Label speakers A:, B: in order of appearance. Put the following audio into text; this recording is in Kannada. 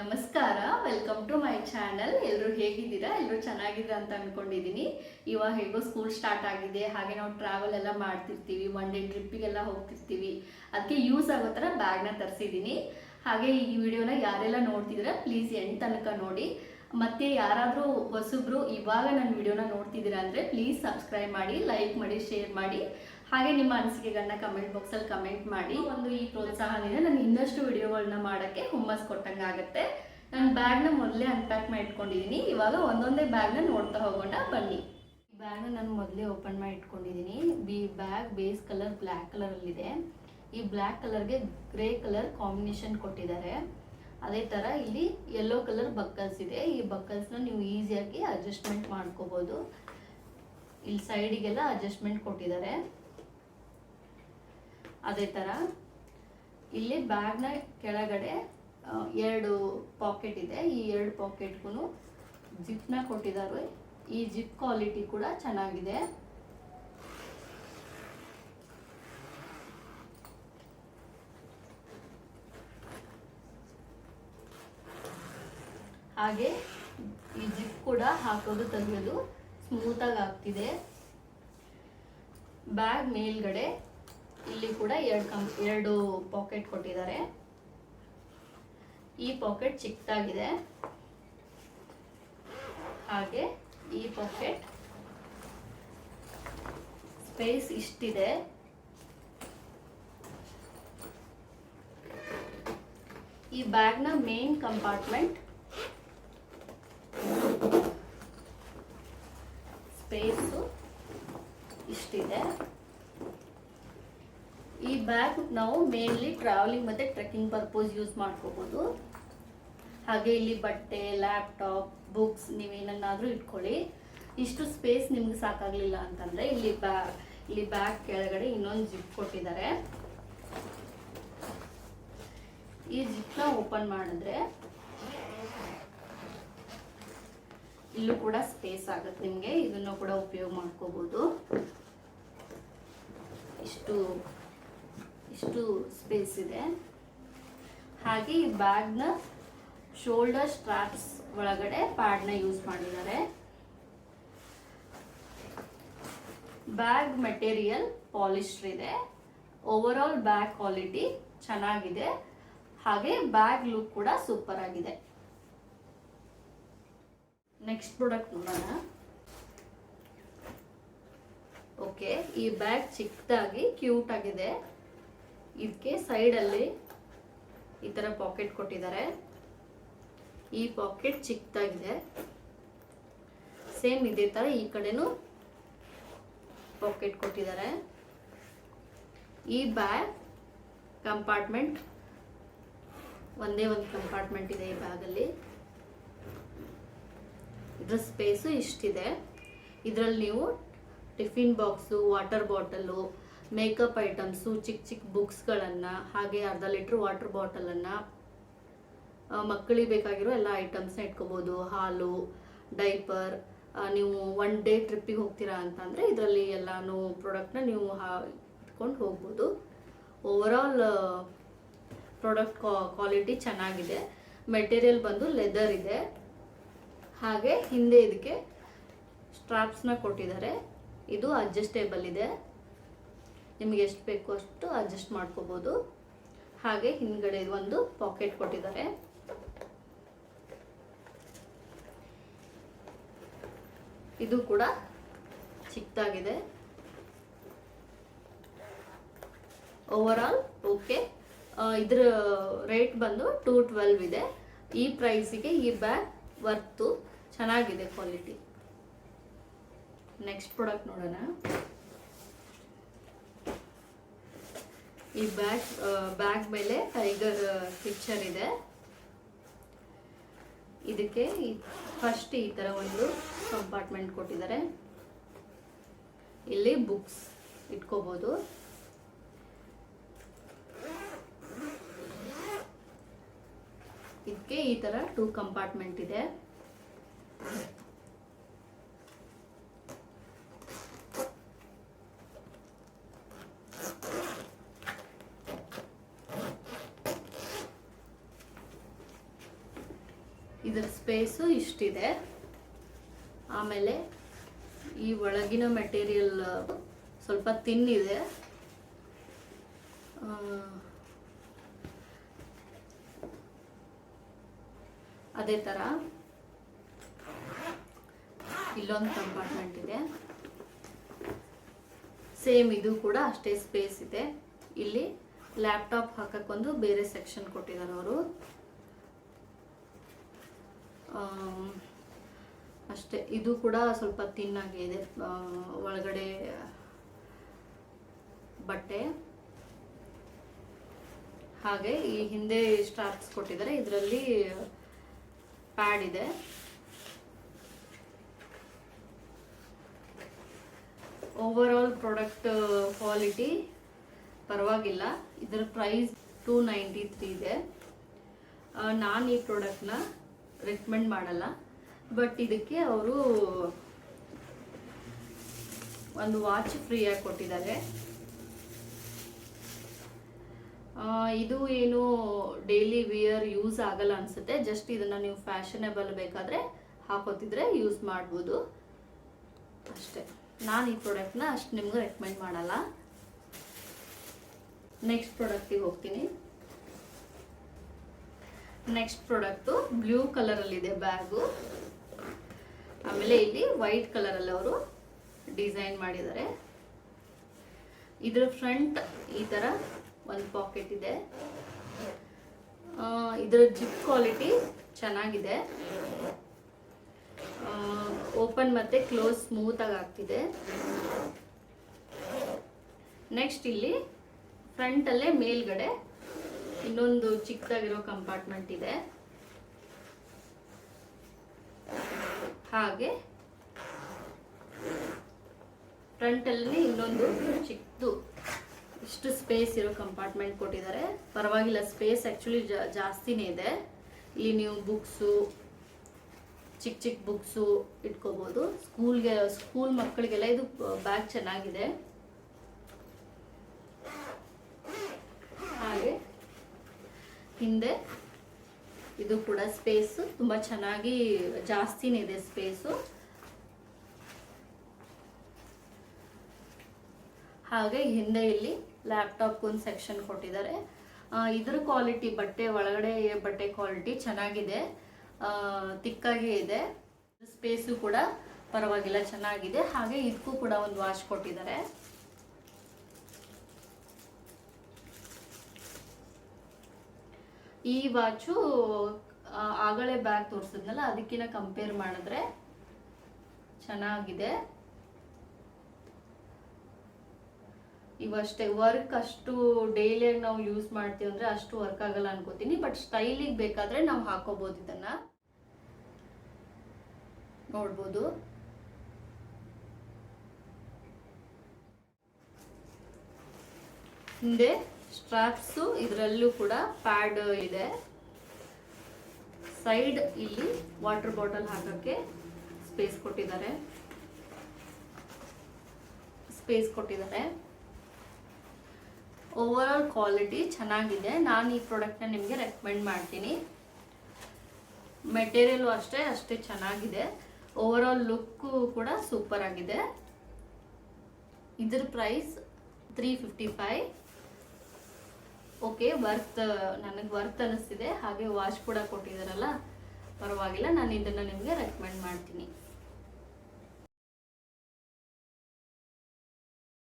A: ನಮಸ್ಕಾರ ವೆಲ್ಕಮ್ ಟು ಮೈ ಚಾನಲ್ ಎಲ್ಲರೂ ಹೇಗಿದ್ದೀರಾ? ಎಲ್ಲರೂ ಚೆನ್ನಾಗಿದ್ದೀರಾ ಅಂತ ಅಂದ್ಕೊಂಡಿದ್ದೀನಿ ಇವಾಗ ಹೇಗೋ ಸ್ಕೂಲ್ ಸ್ಟಾರ್ಟ್ ಆಗಿದೆ. ಹಾಗೆ ನಾವು ಟ್ರಾವೆಲ್ ಎಲ್ಲ ಮಾಡ್ತಿರ್ತೀವಿ. ಒನ್ ಡೇ ಟ್ರಿಪ್ಪಿಗೆಲ್ಲ ಹೋಗ್ತಿರ್ತೀವಿ. ಅದಕ್ಕೆ ಯೂಸ್ ಆಗೋ ಥರ ಬ್ಯಾಗ್ನ ತರಿಸಿದ್ದೀನಿ. ಹಾಗೆ ಈ ವಿಡಿಯೋನ ಯಾರೆಲ್ಲ ನೋಡ್ತಿದ್ದೀರಾ ಪ್ಲೀಸ್ ಎಂಡ್ ತನಕ ನೋಡಿ. ಮತ್ತೆ ಯಾರಾದರೂ ಹೊಸಬ್ರು ಇವಾಗ ನನ್ನ ವಿಡಿಯೋನ ನೋಡ್ತಿದ್ದೀರಾ ಅಂದರೆ ಪ್ಲೀಸ್ ಸಬ್ಸ್ಕ್ರೈಬ್ ಮಾಡಿ ಲೈಕ್ ಮಾಡಿ ಶೇರ್ ಮಾಡಿ. ಹಾಗೆ ನಿಮ್ಮ ಅನಿಸಿಕೆಗಳನ್ನ ಕಮೆಂಟ್ ಬಾಕ್ಸಲ್ಲಿ ಕಮೆಂಟ್ ಮಾಡಿ ಒಂದು ಈ ಪ್ರೋತ್ಸಾಹದಿಂದ ನಾನು ಇನ್ನಷ್ಟು ವಿಡಿಯೋಗಳನ್ನ ಮಾಡೋಕ್ಕೆ ಹುಮ್ಮಸ್ ಕೊಟ್ಟಂಗೆ ಆಗುತ್ತೆ ನಾನು ಬ್ಯಾಗ್ನ ಮೊದಲೇ ಅನ್ಪ್ಯಾಕ್ ಮಾಡಿ ಇಟ್ಕೊಂಡಿದ್ದೀನಿ ಇವಾಗ ಒಂದೊಂದೇ ಬ್ಯಾಗ್ನ ನೋಡ್ತಾ ಹೋಗೋಣ, ಬನ್ನಿ. ಈ ಬ್ಯಾಗ್ನ ನಾನು ಮೊದಲೇ ಓಪನ್ ಮಾಡಿ ಇಟ್ಕೊಂಡಿದ್ದೀನಿ ಬಿ ಬ್ಯಾಗ್ ಬೇಸ್ ಕಲರ್, ಬ್ಲ್ಯಾಕ್ ಕಲರಲ್ಲಿದೆ. ಈ ಬ್ಲ್ಯಾಕ್ ಕಲರ್ಗೆ ಗ್ರೇ ಕಲರ್ ಕಾಂಬಿನೇಷನ್ ಕೊಟ್ಟಿದ್ದಾರೆ. ಅದೇ ಥರ ಇಲ್ಲಿ ಯೆಲ್ಲೋ ಕಲರ್ ಬಕ್ಕಲ್ಸ್ ಇದೆ. ಈ ಬಕ್ಕಲ್ಸ್ನ ನೀವು ಈಸಿಯಾಗಿ ಅಡ್ಜಸ್ಟ್ಮೆಂಟ್ ಮಾಡ್ಕೋಬೋದು. ಇಲ್ಲಿ ಸೈಡಿಗೆಲ್ಲ ಅಡ್ಜಸ್ಟ್ಮೆಂಟ್ ಕೊಟ್ಟಿದ್ದಾರೆ. ಅದೇ ಥರ ಇಲ್ಲಿ ಬ್ಯಾಗ್ನ ಕೆಳಗಡೆ ಎರಡು ಪಾಕೆಟ್ ಇದೆ. ಈ ಎರಡು ಪಾಕೆಟ್ಗೂ ಜಿಪ್ನ ಕೊಟ್ಟಿದ್ದಾರೆ ಈ ಜಿಪ್ ಕ್ವಾಲಿಟಿ ಕೂಡ ಚೆನ್ನಾಗಿದೆ. ಹಾಗೆ ಈ ಜಿಪ್ ಕೂಡ ಹಾಕೋದು ತೆಗೆಯೋದು ಸ್ಮೂತಾಗಿ ಆಗ್ತಿದೆ. ಬ್ಯಾಗ್ ಮೇಲ್ಗಡೆ ಇಲ್ಲಿ ಕೂಡ ಎರಡು ಕಂ ಎರಡು ಪಾಕೆಟ್ ಕೊಟ್ಟಿದ್ದಾರೆ. ಈ ಪಾಕೆಟ್ ಚಿಕ್ಕದಾಗಿದೆ. ಹಾಗೆ ಈ ಪಾಕೆಟ್ ಸ್ಪೇಸ್ ಇಷ್ಟಿದೆ. ಈ ಬ್ಯಾಗ್ನ ಮೇನ್ ಕಂಪಾರ್ಟ್ಮೆಂಟ್ ಸ್ಪೇಸು ಇಷ್ಟಿದೆ ಈ ಬ್ಯಾಗ್ ನಾವು ಮೇನ್ಲಿ ಟ್ರಾವೆಲಿಂಗ್ ಮತ್ತೆ ಟ್ರೆಕ್ಕಿಂಗ್ ಪರ್ಪೋಸ್ ಯೂಸ್ ಮಾಡ್ಕೋಬೋದು. ಹಾಗೆ ಇಲ್ಲಿ ಬಟ್ಟೆ ಲ್ಯಾಪ್ಟಾಪ್ ಬುಕ್ಸ್ ನೀವೇನನ್ನಾದರೂ ಇಟ್ಕೊಳ್ಳಿ. ಇಷ್ಟು ಸ್ಪೇಸ್ ನಿಮ್ಗೆ ಸಾಕಾಗ್ಲಿಲ್ಲ ಅಂತಂದ್ರೆ ಇಲ್ಲಿ ಬ್ಯಾ ಇಲ್ಲಿ ಬ್ಯಾಗ್ ಕೆಳಗಡೆ ಇನ್ನೊಂದು ಜಿಪ್ ಕೊಟ್ಟಿದ್ದಾರೆ. ಈ ಜಿಪ್ನ ಓಪನ್ ಮಾಡಿದ್ರೆ ಇಲ್ಲೂ ಕೂಡ ಸ್ಪೇಸ್ ಆಗುತ್ತೆ ನಿಮಗೆ. ಇದನ್ನು ಕೂಡ ಉಪಯೋಗ ಮಾಡ್ಕೋಬೋದು. ಇಷ್ಟು ಇಷ್ಟು ಸ್ಪೇಸ್ ಇದೆ. ಹಾಗೆ ಈ ಬ್ಯಾಗ್ನ ಶೋಲ್ಡರ್ ಸ್ಟ್ರಾಪ್ಸ್ ಒಳಗಡೆ ಪ್ಯಾಡ್ನ ಯೂಸ್ ಮಾಡಿದ್ದಾರೆ. ಬ್ಯಾಗ್ ಮೆಟೀರಿಯಲ್ ಪಾಲಿಸ್ಟರ್ ಇದೆ. ಓವರ್ ಆಲ್ ಬ್ಯಾಗ್ ಕ್ವಾಲಿಟಿ ಚೆನ್ನಾಗಿದೆ. ಹಾಗೆ ಬ್ಯಾಗ್ ಲುಕ್ ಕೂಡ ಸೂಪರ್ ಆಗಿದೆ. ನೆಕ್ಸ್ಟ್ ಪ್ರಾಡಕ್ಟ್ ನೋಡೋಣ. ಓಕೆ ಈ ಬ್ಯಾಗ್ ಚಿಕ್ಕದಾಗಿ ಕ್ಯೂಟ್ ಆಗಿದೆ. ಇದಕ್ಕೆ ಸೈಡಲ್ಲಿ ಈ ಥರ ಪಾಕೆಟ್ ಕೊಟ್ಟಿದ್ದಾರೆ. ಈ ಪಾಕೆಟ್ ಚಿಕ್ಕದಾಗಿದೆ. ಸೇಮ್ ಇದೇ ಥರ ಈ ಕಡೆನೂ ಪಾಕೆಟ್ ಕೊಟ್ಟಿದ್ದಾರೆ. ಈ ಬ್ಯಾಗ್ ಕಂಪಾರ್ಟ್ಮೆಂಟ್ ಒಂದೇ ಒಂದು ಕಂಪಾರ್ಟ್ಮೆಂಟ್ ಇದೆ ಈ ಬ್ಯಾಗಲ್ಲಿ ಇದ್ರ ಸ್ಪೇಸು ಇಷ್ಟಿದೆ. ಇದರಲ್ಲಿ ನೀವು tiffin box water bottle makeup items ಚಿಕ್ಕ ಚಿಕ್ಕ ಬುಕ್ಸ್ಗಳನ್ನು, ಹಾಗೆ ಅರ್ಧ ಲೀಟ್ರ್ ವಾಟರ್ ಬಾಟಲನ್ನು ಮಕ್ಕಳಿಗೆ ಬೇಕಾಗಿರೋ ಎಲ್ಲ ಐಟಮ್ಸ್ನ ಇಟ್ಕೋಬೋದು. ಹಾಲು, ಡೈಪರ್ ನೀವು ಒನ್ ಡೇ ಟ್ರಿಪ್ಪಿಗೆ ಹೋಗ್ತೀರಾ ಅಂತಂದರೆ ಇದರಲ್ಲಿ ಎಲ್ಲನೂ ಪ್ರಾಡಕ್ಟ್ನ ನೀವು ಹಾ, ಇಟ್ಕೊಂಡು ಹೋಗ್ಬೋದು. ಓವರಾಲ್ ಪ್ರಾಡಕ್ಟ್ ಕ್ವಾಲಿಟಿ ಚೆನ್ನಾಗಿದೆ. ಮೆಟೀರಿಯಲ್ ಬಂದು ಲೆದರ್ ಇದೆ. ಹಾಗೆ ಹಿಂದೆ ಇದಕ್ಕೆ ಸ್ಟ್ರಾಪ್ಸ್ನ ಕೊಟ್ಟಿದ್ದಾರೆ. ಇದು ಅಡ್ಜಸ್ಟೇಬಲ್ ಇದೆ. ನಿಮಗೆ ಎಷ್ಟು ಬೇಕು ಅಷ್ಟು ಅಡ್ಜಸ್ಟ್ ಮಾಡ್ಕೋಬೋದು. ಹಾಗೆ ಹಿಂದ್ಗಡೆ ಒಂದು ಪಾಕೆಟ್ ಕೊಟ್ಟಿದ್ದಾರೆ. ಇದು ಕೂಡ ಚಿಕ್ಕದಾಗಿದೆ. ಓವರ್ ಆಲ್ ಓಕೆ ಇದ್ರ ರೇಟ್ ಬಂದು ಟೂ ಟ್ವೆಲ್ವ್ ಇದೆ. ಈ ಪ್ರೈಸಿಗೆ ಈ ಬ್ಯಾಗ್ ವರ್ತು ಚೆನ್ನಾಗಿದೆ ಕ್ವಾಲಿಟಿ ನೆಕ್ಸ್ಟ್ ಪ್ರಾಡಕ್ಟ್ ನೋಡೋಣ. ಈ ಬ್ಯಾಗ್ ಬ್ಯಾಗ್ ಮೇಲೆ ಟೈಗರ್ ಪಿಕ್ಚರ್ ಇದೆ. ಇದಕ್ಕೆ ಫಸ್ಟ್ ಈ ತರ ಒಂದು ಕಂಪಾರ್ಟ್ಮೆಂಟ್ ಕೊಟ್ಟಿದ್ದಾರೆ. ಇಲ್ಲಿ ಬುಕ್ಸ್ ಇಟ್ಕೋಬೋದು. ಇದಕ್ಕೆ ಈ ತರ ಟೂ ಕಂಪಾರ್ಟ್ಮೆಂಟ್ ಇದೆ. ಇದರ ಸ್ಪೇಸು ಇಷ್ಟಿದೆ. ಆಮೇಲೆ ಈ ಒಳಗಿನ ಮೆಟೀರಿಯಲ್ ಸ್ವಲ್ಪ ತಿನ್ನಿದೆ. ಅದೇ ಥರ ಇಲ್ಲೊಂದು ಕಂಪಾರ್ಟ್ಮೆಂಟ್ ಇದೆ. ಸೇಮ್ ಇದು ಕೂಡ ಅಷ್ಟೇ ಸ್ಪೇಸ್ ಇದೆ. ಇಲ್ಲಿ ಲ್ಯಾಪ್ಟಾಪ್ ಹಾಕಕ್ಕೊಂದು ಬೇರೆ ಸೆಕ್ಷನ್ ಕೊಟ್ಟಿದ್ದಾರೆ ಅವರು. ಅಷ್ಟೇ, ಇದು ಕೂಡ ಸ್ವಲ್ಪ ತಿನ್ನಾಗೆ ಇದೆ ಒಳಗಡೆ ಬಟ್ಟೆ. ಹಾಗೆ ಈ ಹಿಂದೆ ಸ್ಟ್ರಾಪ್ಸ್ ಕೊಟ್ಟಿದ್ದಾರೆ. ಇದರಲ್ಲಿ ಪ್ಯಾಡ್ ಇದೆ. ಓವರ್ ಆಲ್ ಪ್ರಾಡಕ್ಟ್ ಕ್ವಾಲಿಟಿ ಪರವಾಗಿಲ್ಲ. ಇದರ ಪ್ರೈಸ್ ಟೂ ನೈಂಟಿ ತ್ರೀ ಇದೆ ನಾನು ಈ ಪ್ರಾಡಕ್ಟ್ನ ರೆಕಮೆಂಡ್ ಮಾಡಲ್ಲ. ಬಟ್ ಇದಕ್ಕೆ ಅವರು ಒಂದು ವಾಚ್ ಫ್ರೀಯಾಗಿ ಕೊಟ್ಟಿದ್ದಾರೆ. ಇದು ಏನು ಡೈಲಿ ವಿಯರ್ ಯೂಸ್ ಆಗಲ್ಲ ಅನ್ಸುತ್ತೆ. ಜಸ್ಟ್ ಇದನ್ನ ನೀವು ಫ್ಯಾಷನೇಬಲ್ ಬೇಕಾದ್ರೆ ಹಾಕೋತಿದ್ರೆ ಯೂಸ್ ಮಾಡ್ಬೋದು. ಅಷ್ಟೇ. ನಾನು ಈ ಪ್ರಾಡಕ್ಟ್ನ ಅಷ್ಟು ನಿಮ್ಗೆ ರೆಕಮೆಂಡ್ ಮಾಡಲ್ಲ. ನೆಕ್ಸ್ಟ್ ಪ್ರಾಡಕ್ಟಿಗೆ ಹೋಗ್ತೀನಿ. ನೆಕ್ಸ್ಟ್ ಪ್ರಾಡಕ್ಟು ಬ್ಲೂ ಕಲರಲ್ಲಿದೆ ಬ್ಯಾಗು ಆಮೇಲೆ ಇಲ್ಲಿ ವೈಟ್ ಕಲರಲ್ಲಿ ಅವರು ಡಿಸೈನ್ ಮಾಡಿದ್ದಾರೆ. ಇದರ ಫ್ರಂಟ್ ಈ ಥರ ಒಂದು ಪಾಕೆಟ್ ಇದೆ. ಇದರ ಜಿಪ್ ಕ್ವಾಲಿಟಿ ಚೆನ್ನಾಗಿದೆ. ಓಪನ್ ಮತ್ತೆ ಕ್ಲೋಸ್ ಸ್ಮೂತಾಗಿ ಆಗಿ ಆಗ್ತಿದೆ. ನೆಕ್ಸ್ಟ್ ಇಲ್ಲಿ ಫ್ರಂಟ್ ಅಲ್ಲೇ ಮೇಲ್ಗಡೆ ಇನ್ನೊಂದು ಚಿಕ್ಕದಾಗಿರೋ ಕಂಪಾರ್ಟ್ಮೆಂಟ್ ಇದೆ. ಹಾಗೆ ಫ್ರಂಟ್ ಅಲ್ಲಿ ಇನ್ನೊಂದು ಚಿಕ್ಕದು ಇಷ್ಟು ಸ್ಪೇಸ್ ಇರೋ ಕಂಪಾರ್ಟ್ಮೆಂಟ್ ಕೊಟ್ಟಿದ್ದಾರೆ. ಪರವಾಗಿಲ್ಲ ಸ್ಪೇಸ್ ಆ್ಯಕ್ಚುಲಿ ಜಾಸ್ತಿನೇ ಇದೆ. ಇಲ್ಲಿ ನೀವು ಬುಕ್ಸು ಚಿಕ್ಕ ಚಿಕ್ಕ ಬುಕ್ಸು ಇಟ್ಕೋಬೋದು. ಸ್ಕೂಲ್ಗೆ ಸ್ಕೂಲ್ ಮಕ್ಕಳಿಗೆಲ್ಲ ಇದು ಬ್ಯಾಗ್ ಚೆನ್ನಾಗಿದೆ ಹಾಗೆ ಹಿಂದೆ ಇದು ಕೂಡ ಸ್ಪೇಸು. ತುಂಬ ಚೆನ್ನಾಗಿ ಜಾಸ್ತಿನೇ ಇದೆ ಸ್ಪೇಸು. ಹಾಗೆ ಹಿಂದೆ ಇಲ್ಲಿ ಲ್ಯಾಪ್ಟಾಪ್ ಒಂದು ಸೆಕ್ಷನ್ ಕೊಟ್ಟಿದ್ದಾರೆ. ಇದ್ರ ಕ್ವಾಲಿಟಿ ಬಟ್ಟೆ ಒಳಗಡೆ ಬಟ್ಟೆ ಕ್ವಾಲಿಟಿ ಚೆನ್ನಾಗಿದೆ. ತಿಕ್ಕಾಗೆ ಇದೆ. ಸ್ಪೇಸು ಕೂಡ ಪರವಾಗಿಲ್ಲ, ಚೆನ್ನಾಗಿದೆ. ಹಾಗೆ ಇದಕ್ಕೂ ಕೂಡ ಒಂದು ವಾಶ್ ಕೊಟ್ಟಿದ್ದಾರೆ. ಈ ವಾಚು ಆಗಲೇ ಬ್ಯಾಗ್ ತೋರಿಸಿದ್ನಲ್ಲ ಅದಕ್ಕಿಂತ ಕಂಪೇರ್ ಮಾಡಿದ್ರೆ ಚೆನ್ನಾಗಿದೆ. ಇವಷ್ಟೇ ವರ್ಕ್ ಅಷ್ಟು ಡೈಲಿಯಾಗಿ ನಾವು ಯೂಸ್ ಮಾಡ್ತೀವಿ ಅಂದ್ರೆ ಅಷ್ಟು ವರ್ಕ್ ಆಗಲ್ಲ ಅನ್ಕೋತೀನಿ ಬಟ್ ಸ್ಟೈಲಿಗೆ ಬೇಕಾದ್ರೆ ನಾವು ಹಾಕೋಬಹುದು ಇದನ್ನ. ನೋಡ್ಬೋದು. ಹಿಂದೆ ಸ್ಟ್ರಾಪ್ಸು ಇದರಲ್ಲೂ ಕೂಡ ಪ್ಯಾಡ್ ಇದೆ. ಸೈಡ್ ಇಲ್ಲಿ ವಾಟರ್ ಬಾಟಲ್ ಹಾಕಕ್ಕೆ ಸ್ಪೇಸ್ ಕೊಟ್ಟಿದ್ದಾರೆ. ಸ್ಪೇಸ್ ಕೊಟ್ಟಿದ್ದಾರೆ. ಓವರ್ ಆಲ್ ಕ್ವಾಲಿಟಿ ಚೆನ್ನಾಗಿದೆ. ನಾನು ಈ ಪ್ರಾಡಕ್ಟ್ನ ನಿಮಗೆ ರೆಕಮೆಂಡ್ ಮಾಡ್ತೀನಿ. ಮೆಟೀರಿಯಲು ಅಷ್ಟೇ ಅಷ್ಟೇ ಚೆನ್ನಾಗಿದೆ. ಓವರ್ ಆಲ್ ಲುಕ್ಕು ಕೂಡ ಸೂಪರ್ ಆಗಿದೆ. ಇದ್ರ price three fifty five okay worth ನನಗೆ ವರ್ತ್ ಅನ್ನಿಸ್ತಿದೆ ಹಾಗೆ ವಾಚ್ ಕೂಡ ಕೊಟ್ಟಿದ್ದಾರಲ್ಲ? ಪರವಾಗಿಲ್ಲ, ನಾನು ಇದನ್ನು ನಿಮಗೆ ರೆಕಮೆಂಡ್ ಮಾಡ್ತೀನಿ.